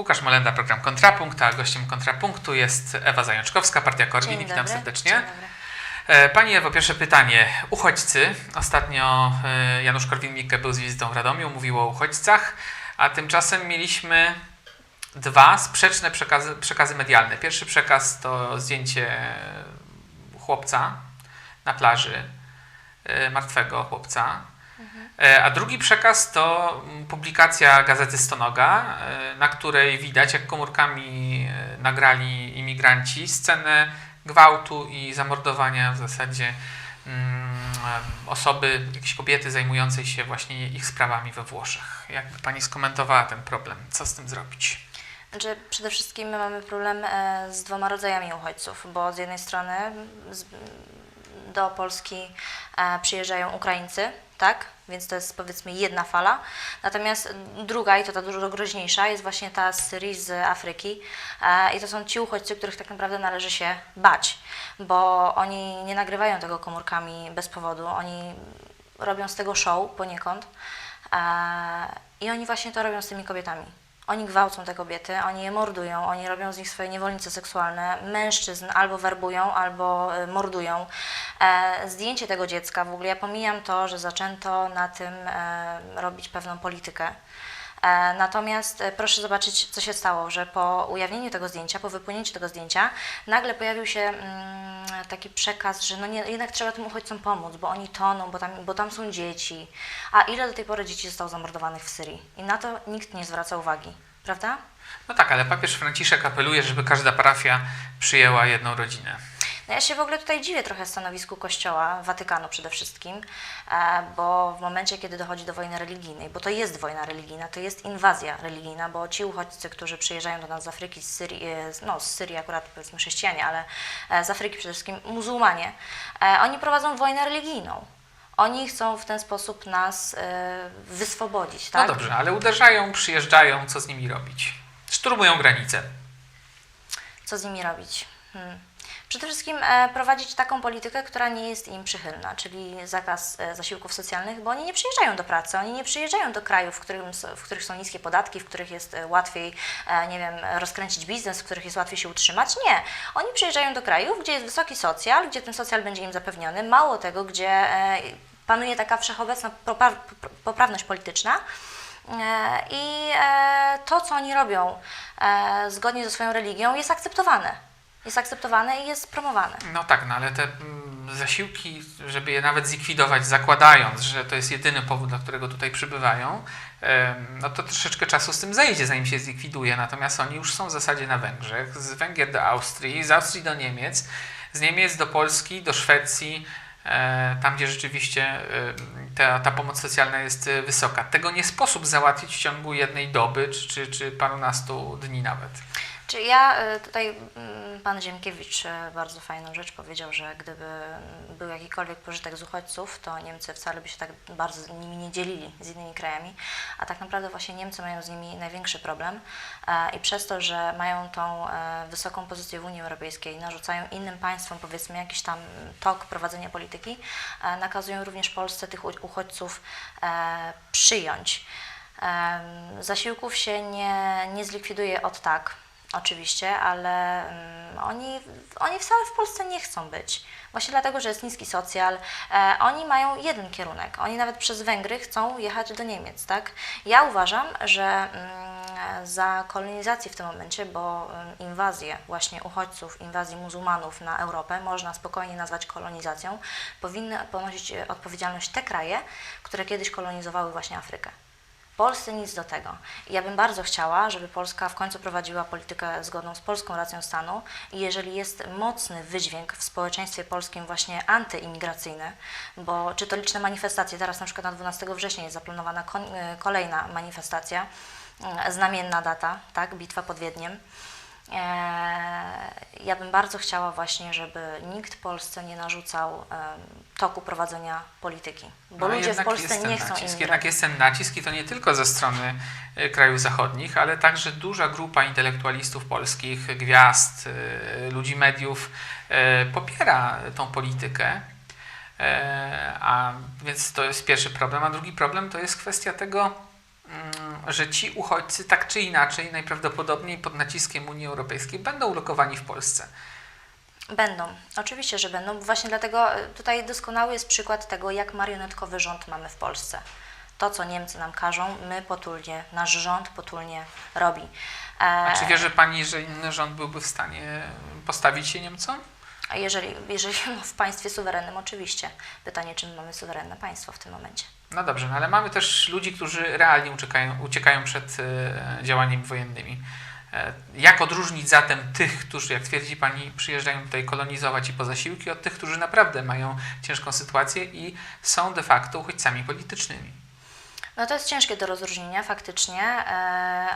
Łukasz Molenda, program Kontrapunkt, a gościem Kontrapunktu jest Ewa Zajączkowska, Partia Korwin. Dzień Witam serdecznie. E, Pani Ewo, pierwsze pytanie. Uchodźcy. Ostatnio e, Janusz Korwin-Mikke był z wizytą w Radomiu, mówił o uchodźcach, a tymczasem mieliśmy dwa sprzeczne przekazy, przekazy medialne. Pierwszy przekaz to zdjęcie chłopca na plaży, e, martwego chłopca. E, A drugi przekaz to mm, publikacja gazety Stonoga, e, na której widać, jak komórkami e, nagrali imigranci scenę gwałtu i zamordowania w zasadzie mm, osoby, jakiejś kobiety zajmującej się właśnie ich sprawami we Włoszech. Jakby pani skomentowała ten problem? Co z tym zrobić? Znaczy, przede wszystkim my mamy problem z dwoma rodzajami uchodźców, bo z jednej strony do Polski przyjeżdżają Ukraińcy, tak? Więc to jest powiedzmy jedna fala. Natomiast druga, i to ta dużo groźniejsza, jest właśnie ta z Syrii, z Afryki. E, I to są ci uchodźcy, których tak naprawdę należy się bać, bo oni nie nagrywają tego komórkami bez powodu. Oni robią z tego show poniekąd. E, I oni właśnie to robią z tymi kobietami. Oni gwałcą te kobiety, oni je mordują, oni robią z nich swoje niewolnice seksualne. Mężczyzn albo werbują, albo y, mordują. E, zdjęcie tego dziecka, w ogóle ja pomijam to, że zaczęto na tym e, robić pewną politykę. E, Natomiast e, proszę zobaczyć, co się stało, że po ujawnieniu tego zdjęcia, po wypłynięciu tego zdjęcia, nagle pojawił się mm, taki przekaz, że no nie, jednak trzeba tym uchodźcom pomóc, bo oni toną, bo tam, bo tam są dzieci. A ile do tej pory dzieci zostało zamordowanych w Syrii? I na to nikt nie zwraca uwagi, prawda? No tak, ale papież Franciszek apeluje, żeby każda parafia przyjęła jedną rodzinę. No ja się w ogóle tutaj dziwię trochę stanowisku Kościoła, Watykanu przede wszystkim, e, bo w momencie, kiedy dochodzi do wojny religijnej, bo to jest wojna religijna, to jest inwazja religijna, bo ci uchodźcy, którzy przyjeżdżają do nas z Afryki, z Syrii, e, no z Syrii akurat powiedzmy chrześcijanie, ale e, z Afryki przede wszystkim muzułmanie, oni prowadzą wojnę religijną. Oni chcą w ten sposób nas e, wyswobodzić, tak? No dobrze, ale uderzają, przyjeżdżają, co z nimi robić? Szturmują granice. Co z nimi robić? Hmm. Przede wszystkim e, prowadzić taką politykę, która nie jest im przychylna, czyli zakaz e, zasiłków socjalnych, bo oni nie przyjeżdżają do pracy, oni nie przyjeżdżają do krajów, w, którym, w których są niskie podatki, w których jest e, łatwiej, nie wiem, rozkręcić biznes, w których jest łatwiej się utrzymać. Nie. Oni przyjeżdżają do krajów, gdzie jest wysoki socjal, gdzie ten socjal będzie im zapewniony, mało tego, gdzie panuje taka wszechobecna poprawność polityczna. I to, co oni robią zgodnie ze swoją religią, jest akceptowane. Jest akceptowane i jest promowane. No tak, no ale te mm, zasiłki, żeby je nawet zlikwidować, zakładając, że to jest jedyny powód, dla którego tutaj przybywają, no to troszeczkę czasu z tym zejdzie, zanim się zlikwiduje. Natomiast oni już są w zasadzie na Węgrzech, z Węgier do Austrii, z Austrii do Niemiec, z Niemiec do Polski, do Szwecji, e, tam gdzie rzeczywiście ta, ta pomoc socjalna jest e, wysoka. Tego nie sposób załatwić w ciągu jednej doby, czy, czy, czy parunastu dni nawet. Czy ja e, tutaj mm, pan Ziemkiewicz e, bardzo fajną rzecz powiedział, że gdyby był jakikolwiek pożytek z uchodźców, to Niemcy wcale by się tak bardzo z nimi nie dzielili z innymi krajami, a tak naprawdę właśnie Niemcy mają z nimi największy problem e, i przez to, że mają tą wysoką pozycję w Unii Europejskiej, narzucają innym państwom powiedzmy jakiś tam tok prowadzenia polityki, nakazują również Polsce tych uchodźców przyjąć. Zasiłków się nie, nie zlikwiduje od tak, oczywiście, ale mm, oni, oni wcale w Polsce nie chcą być. Właśnie dlatego, że jest niski socjal. E, oni mają jeden kierunek. Oni nawet przez Węgry chcą jechać do Niemiec, tak? Ja uważam, że mm, za kolonizację w tym momencie, bo mm, inwazję właśnie uchodźców, inwazji muzułmanów na Europę można spokojnie nazwać kolonizacją, powinny ponosić odpowiedzialność te kraje, które kiedyś kolonizowały właśnie Afrykę. Polsce nic do tego. Ja bym bardzo chciała, żeby Polska w końcu prowadziła politykę zgodną z polską racją stanu i jeżeli jest mocny wydźwięk w społeczeństwie polskim właśnie antyimigracyjny, bo czy to liczne manifestacje, teraz na przykład na 12 września jest zaplanowana y, kolejna manifestacja, mm, znamienna data, tak, bitwa pod Wiedniem. Eee, Ja bym bardzo chciała właśnie, żeby nikt Polsce nie narzucał toku prowadzenia polityki, bo No, ludzie w Polsce nie chcą nacisk, imigrantów. Jednak jest ten nacisk i to nie tylko ze strony e, krajów zachodnich, ale także duża grupa intelektualistów polskich, gwiazd, e, ludzi mediów e, popiera tą politykę. E, A więc to jest pierwszy problem. A drugi problem to jest kwestia tego, że ci uchodźcy tak czy inaczej najprawdopodobniej pod naciskiem Unii Europejskiej będą ulokowani w Polsce. Będą, oczywiście, że będą. Właśnie dlatego e, tutaj doskonały jest przykład tego, jak marionetkowy rząd mamy w Polsce. To, co Niemcy nam każą, my potulnie, nasz rząd potulnie robi. E, A czy wierzy Pani, że inny rząd byłby w stanie postawić się Niemcom? A jeżeli, jeżeli no, w państwie suwerennym, oczywiście. Pytanie, czy my mamy suwerenne państwo w tym momencie. No dobrze, no ale mamy też ludzi, którzy realnie uciekają, uciekają przed e, działaniami wojennymi. E, jak odróżnić zatem tych, którzy, jak twierdzi Pani, przyjeżdżają tutaj kolonizować i po zasiłki, od tych, którzy naprawdę mają ciężką sytuację i są de facto uchodźcami politycznymi? No to jest ciężkie do rozróżnienia faktycznie, e,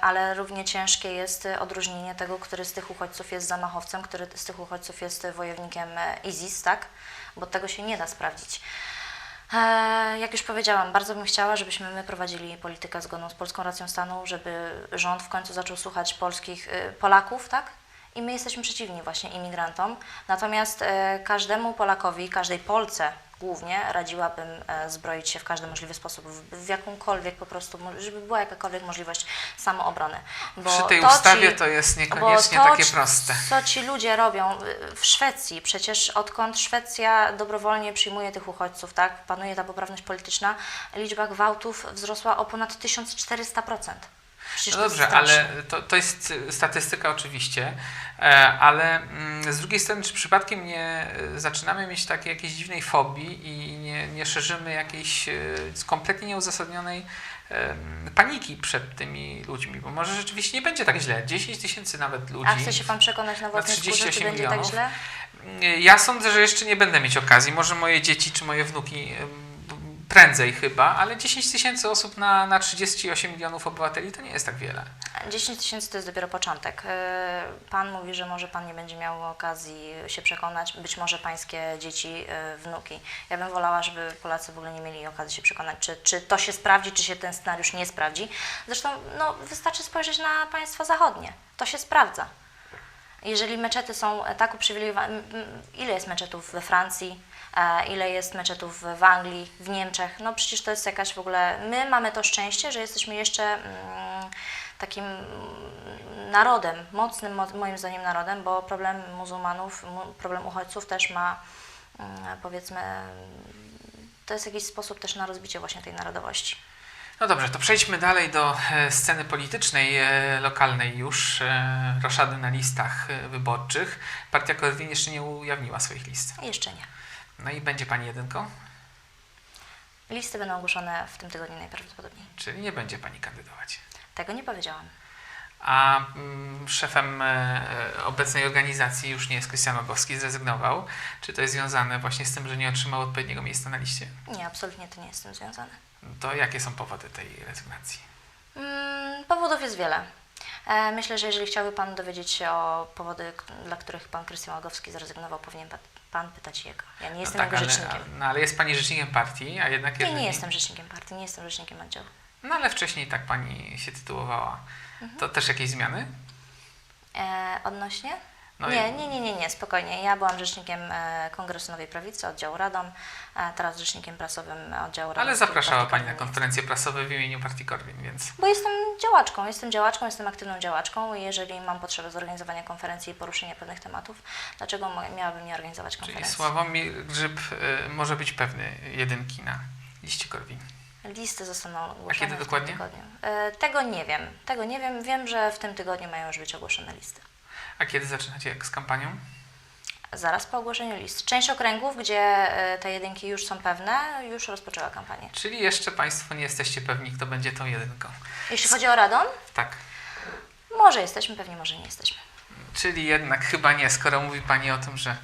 ale równie ciężkie jest odróżnienie tego, który z tych uchodźców jest zamachowcem, który z tych uchodźców jest wojownikiem ISIS, tak? Bo tego się nie da sprawdzić. E, Jak już powiedziałam, bardzo bym chciała, żebyśmy my prowadzili politykę zgodną z polską racją stanu, żeby rząd w końcu zaczął słuchać polskich e, Polaków, tak? I my jesteśmy przeciwni właśnie imigrantom. Natomiast e, każdemu Polakowi, każdej Polce głównie radziłabym e, zbroić się w każdy możliwy sposób, w, jakąkolwiek po prostu, żeby była jakakolwiek możliwość samoobrony. Bo Przy tej to ustawie ci- to jest niekoniecznie to, takie proste. Co ci ludzie robią y, w Szwecji? Przecież odkąd Szwecja dobrowolnie przyjmuje tych uchodźców, tak? Panuje ta poprawność polityczna, liczba gwałtów wzrosła o ponad 1400%. No dobrze, ale to, to jest statystyka oczywiście, e, ale mm, z drugiej strony, czy przypadkiem nie y, zaczynamy mieć takiej jakiejś dziwnej fobii i nie, nie szerzymy jakiejś y, kompletnie nieuzasadnionej paniki przed tymi ludźmi, bo może rzeczywiście nie będzie tak źle. 10 tysięcy nawet ludzi. A chce się Pan przekonać na własnej skórze, czy 38 będzie tak milionów. źle? Y, Ja sądzę, że jeszcze nie będę mieć okazji. Może moje dzieci czy moje wnuki prędzej chyba, ale 10 tysięcy osób na, na 38 milionów obywateli to nie jest tak wiele. 10 tysięcy to jest dopiero początek. Y, Pan mówi, że może Pan nie będzie miał okazji się przekonać, być może Pańskie dzieci, y, wnuki. Ja bym wolała, żeby Polacy w ogóle nie mieli okazji się przekonać, czy, czy to się sprawdzi, czy się ten scenariusz nie sprawdzi. Zresztą no, wystarczy spojrzeć na państwa zachodnie. To się sprawdza. Jeżeli meczety są tak uprzywilejowane, ile jest meczetów we Francji, e, ile jest meczetów w Anglii, w Niemczech, no przecież to jest jakaś w ogóle, my mamy to szczęście, że jesteśmy jeszcze mm, takim mm, narodem, mocnym mo- moim zdaniem narodem, bo problem muzułmanów, mu- problem uchodźców też ma mm, powiedzmy, to jest jakiś sposób też na rozbicie właśnie tej narodowości. No dobrze, to przejdźmy dalej do e, sceny politycznej, e, lokalnej już. E, roszady na listach e, wyborczych. Partia Korwin jeszcze nie ujawniła swoich list. Jeszcze nie. No i będzie pani jedynką, Listy będą ogłoszone w tym tygodniu najprawdopodobniej. czyli nie będzie pani kandydować. Tego nie powiedziałam. A mm, szefem e, obecnej organizacji już nie jest Krystian Łagowski, zrezygnował. Czy to jest związane właśnie z tym, że nie otrzymał odpowiedniego miejsca na liście? Nie, absolutnie to nie jest z tym związane. To jakie są powody tej rezygnacji? Mm, Powodów jest wiele. E, Myślę, że jeżeli chciałby Pan dowiedzieć się o powody, k- dla których Pan Krystian Łagowski zrezygnował, powinien pa- Pan pytać jego. Ja nie jestem no tak, jego ale, rzecznikiem. no ale jest pani rzecznikiem partii, a jednak Nie, nie jestem rzecznikiem partii, nie jestem rzecznikiem oddziału. No ale wcześniej tak pani się tytułowała. Mhm. To też jakieś zmiany? E, odnośnie? No nie, i- nie, nie, nie, nie, spokojnie. Ja byłam rzecznikiem e, Kongresu Nowej Prawicy, oddziału Radom, e, teraz rzecznikiem prasowym oddziału Radom. Ale zapraszała pani na konferencje prasowe w imieniu partii Korwin, więc... Bo jestem działaczką, jestem działaczką, jestem aktywną działaczką i jeżeli mam potrzebę zorganizowania konferencji i poruszenia pewnych tematów, dlaczego miałabym nie organizować Czyli konferencji? Sławomir Grzyb y, może być pewny jedynki na liście Korwin. Listy zostaną ogłoszone kiedy w tym dokładnie? tygodniu. E, tego nie wiem. Tego nie wiem. Wiem, że w tym tygodniu mają już być ogłoszone listy. A kiedy zaczynacie z kampanią? Zaraz po ogłoszeniu list. Część okręgów, gdzie e, te jedynki już są pewne, już rozpoczęła kampanię. Czyli jeszcze Państwo nie jesteście pewni, kto będzie tą jedynką. Jeśli chodzi o Radom, Tak. może jesteśmy pewni, może nie jesteśmy. Czyli jednak chyba nie, skoro mówi Pani o tym, że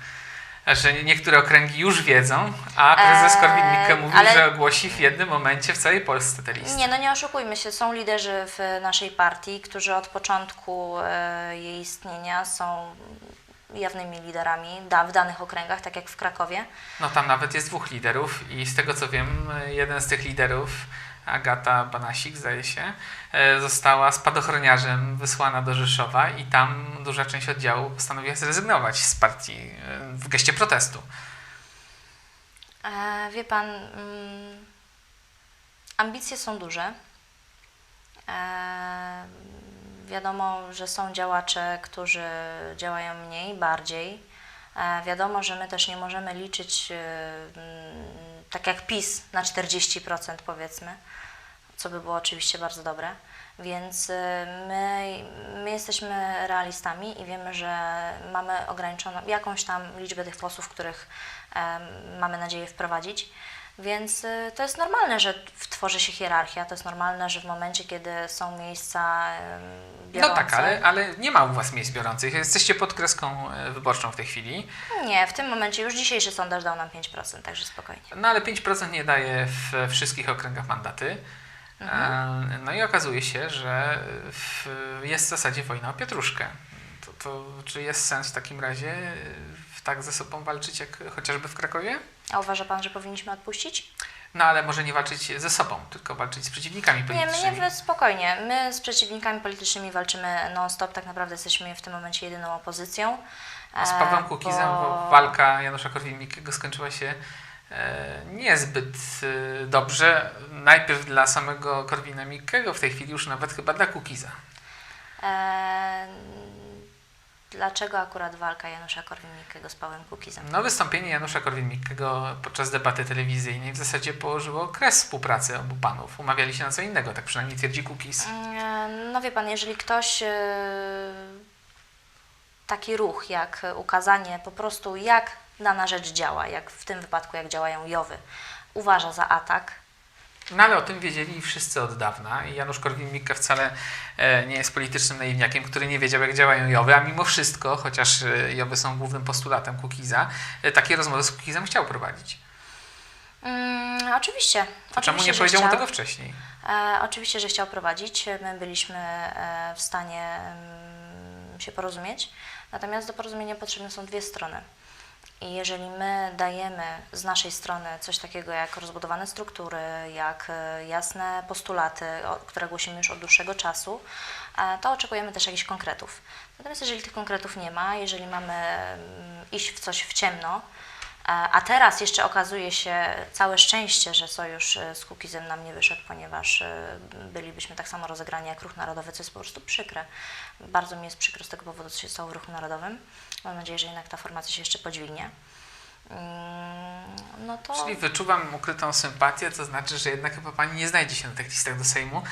że niektóre okręgi już wiedzą, a prezes Eee, Korwin-Mikke mówił, ale- że ogłosi w jednym momencie w całej Polsce te listy. Nie, no nie oszukujmy się, są liderzy w naszej partii, którzy od początku e, jej istnienia są jawnymi liderami da, w danych okręgach, tak jak w Krakowie. No tam nawet jest dwóch liderów i z tego co wiem, jeden z tych liderów, Agata Banasik zdaje się, e, została spadochroniarzem wysłana do Rzeszowa i tam duża część oddziału postanowiła zrezygnować z partii e, w geście protestu. E, wie pan, mm, ambicje są duże. E, wiadomo, że są działacze, którzy działają mniej, bardziej. E, wiadomo, że my też nie możemy liczyć, e, mm, tak jak PiS, na 40% powiedzmy, co by było oczywiście bardzo dobre. Więc e, my, my jesteśmy realistami i wiemy, że mamy ograniczoną jakąś tam liczbę tych posłów, których mamy nadzieję wprowadzić. Więc y, to jest normalne, że tworzy się hierarchia, to jest normalne, że w momencie, kiedy są miejsca em, No biorące... tak, ale, ale nie ma u Was miejsc biorących. Jesteście pod kreską e, wyborczą w tej chwili. Nie, w tym momencie już dzisiejszy sondaż dał nam 5%, także spokojnie. No ale 5% nie daje w wszystkich okręgach mandaty. Mhm. E, No i okazuje się, że w, jest w zasadzie wojna o pietruszkę. To, to czy jest sens w takim razie tak ze sobą walczyć jak chociażby w Krakowie? A uważa Pan, że powinniśmy odpuścić? No ale może nie walczyć ze sobą, tylko walczyć z przeciwnikami Nie, my politycznymi. nie, spokojnie. My z przeciwnikami politycznymi walczymy non-stop, tak naprawdę jesteśmy w tym momencie jedyną opozycją. Z E, Pawłem Kukizem bo- walka Janusza Korwin-Mikkego skończyła się e, niezbyt e, dobrze. Najpierw dla samego Korwina-Mikkego, w tej chwili już nawet chyba dla Kukiza. Dlaczego akurat walka Janusza Korwin-Mikkego z Pawłem Kukizem? No, wystąpienie Janusza Korwin-Mikkego podczas debaty telewizyjnej w zasadzie położyło kres współpracy obu panów. Umawiali się na co innego, tak przynajmniej twierdzi Kukiz. E, No wie pan, jeżeli ktoś e, taki ruch jak ukazanie po prostu jak dana rzecz działa, jak w tym wypadku jak działają Jowy, uważa za atak, No ale o tym wiedzieli wszyscy od dawna i Janusz Korwin-Mikke wcale e, nie jest politycznym naiwniakiem, który nie wiedział jak działają Jowy, a mimo wszystko, chociaż e, Jowy są głównym postulatem Kukiza, e, takie rozmowy z Kukizem chciał prowadzić. mm, oczywiście. To czemu oczywiście, nie powiedział mu tego wcześniej? E, oczywiście, że chciał prowadzić. My byliśmy w stanie mm, się porozumieć. Natomiast do porozumienia potrzebne są dwie strony. I jeżeli my dajemy z naszej strony coś takiego jak rozbudowane struktury, jak e, jasne postulaty, które głosimy już od dłuższego czasu, e, to oczekujemy też jakichś konkretów. Natomiast jeżeli tych konkretów nie ma, jeżeli mamy mm, iść w coś w ciemno, A teraz jeszcze okazuje się całe szczęście, że sojusz e, z Kukizem nam nie wyszedł, ponieważ e, bylibyśmy tak samo rozegrani jak Ruch Narodowy, co jest po prostu przykre. Bardzo mi jest przykro z tego powodu, co się stało w Ruchu Narodowym. Mam nadzieję, że jednak ta formacja się jeszcze podźwignie. Mm, No to Czyli wyczuwam ukrytą sympatię, to znaczy, że jednak chyba Pani nie znajdzie się na tych listach do Sejmu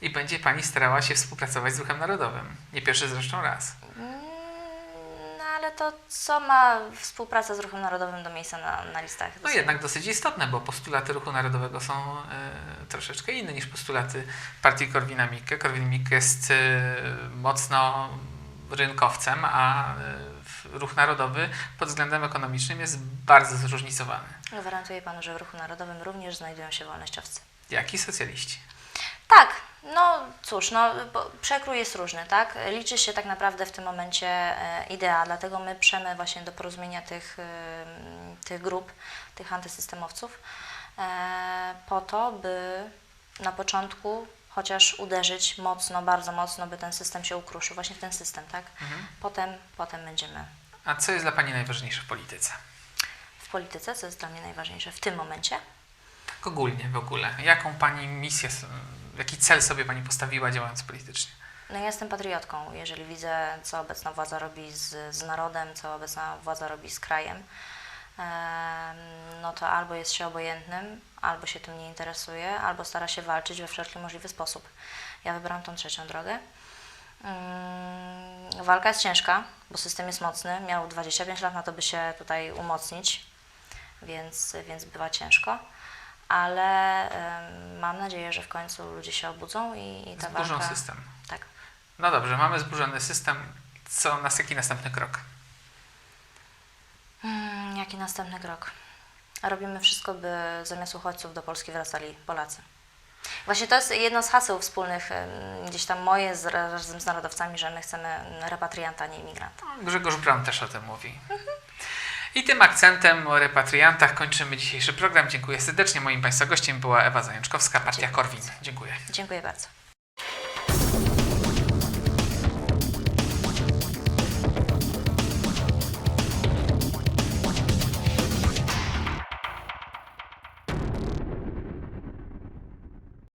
i będzie Pani starała się współpracować z Ruchem Narodowym. Nie pierwszy zresztą raz. Ale to co ma współpraca z Ruchem Narodowym do miejsca na, na listach? No jednak dosyć istotne, bo postulaty Ruchu Narodowego są e, troszeczkę inne niż postulaty partii Korwina-Mikke. Korwin-Mikke jest e, mocno rynkowcem, a e, Ruch Narodowy pod względem ekonomicznym jest bardzo zróżnicowany. Gwarantuję Panu, że w Ruchu Narodowym również znajdują się wolnościowcy. Jak i socjaliści. Tak, no cóż, no, przekrój jest różny, tak? Liczy się tak naprawdę w tym momencie e, idea, dlatego my przemy właśnie do porozumienia tych, e, tych grup, tych antysystemowców, e, po to, by na początku chociaż uderzyć mocno, bardzo mocno, by ten system się ukruszył, właśnie w ten system, tak? Mhm. Potem, potem będziemy A co jest dla Pani najważniejsze w polityce? w polityce, co jest dla mnie najważniejsze w tym momencie. Tak ogólnie w ogóle. Jaką Pani misję, jaki cel sobie Pani postawiła działając politycznie? No ja jestem patriotką. Jeżeli widzę, co obecna władza robi z, z narodem, co obecna władza robi z krajem, em, no to albo jest się obojętnym, albo się tym nie interesuje, albo stara się walczyć we wszelki możliwy sposób. Ja wybrałam tą trzecią drogę. Mm, Walka jest ciężka, bo system jest mocny. Miał 25 lat na to, by się tutaj umocnić, więc, więc bywa ciężko. Ale mam nadzieję, że w końcu ludzie się obudzą i, i ta Zburzą walka... system. Tak. No dobrze, mamy zburzony system. Co nas, jaki następny krok? Mm, jaki następny krok. Robimy wszystko, by zamiast uchodźców do Polski wracali Polacy. Właśnie to jest jedno z haseł wspólnych, gdzieś tam moje z, razem z narodowcami, że my chcemy repatrianta, nie imigranta. Grzegorz Braun też o tym mówi. I tym akcentem o repatriantach kończymy dzisiejszy program. Dziękuję serdecznie. Moim Państwa gościem była Ewa Zajączkowska, Partia Dziękuję Korwin. Dziękuję. Dziękuję bardzo.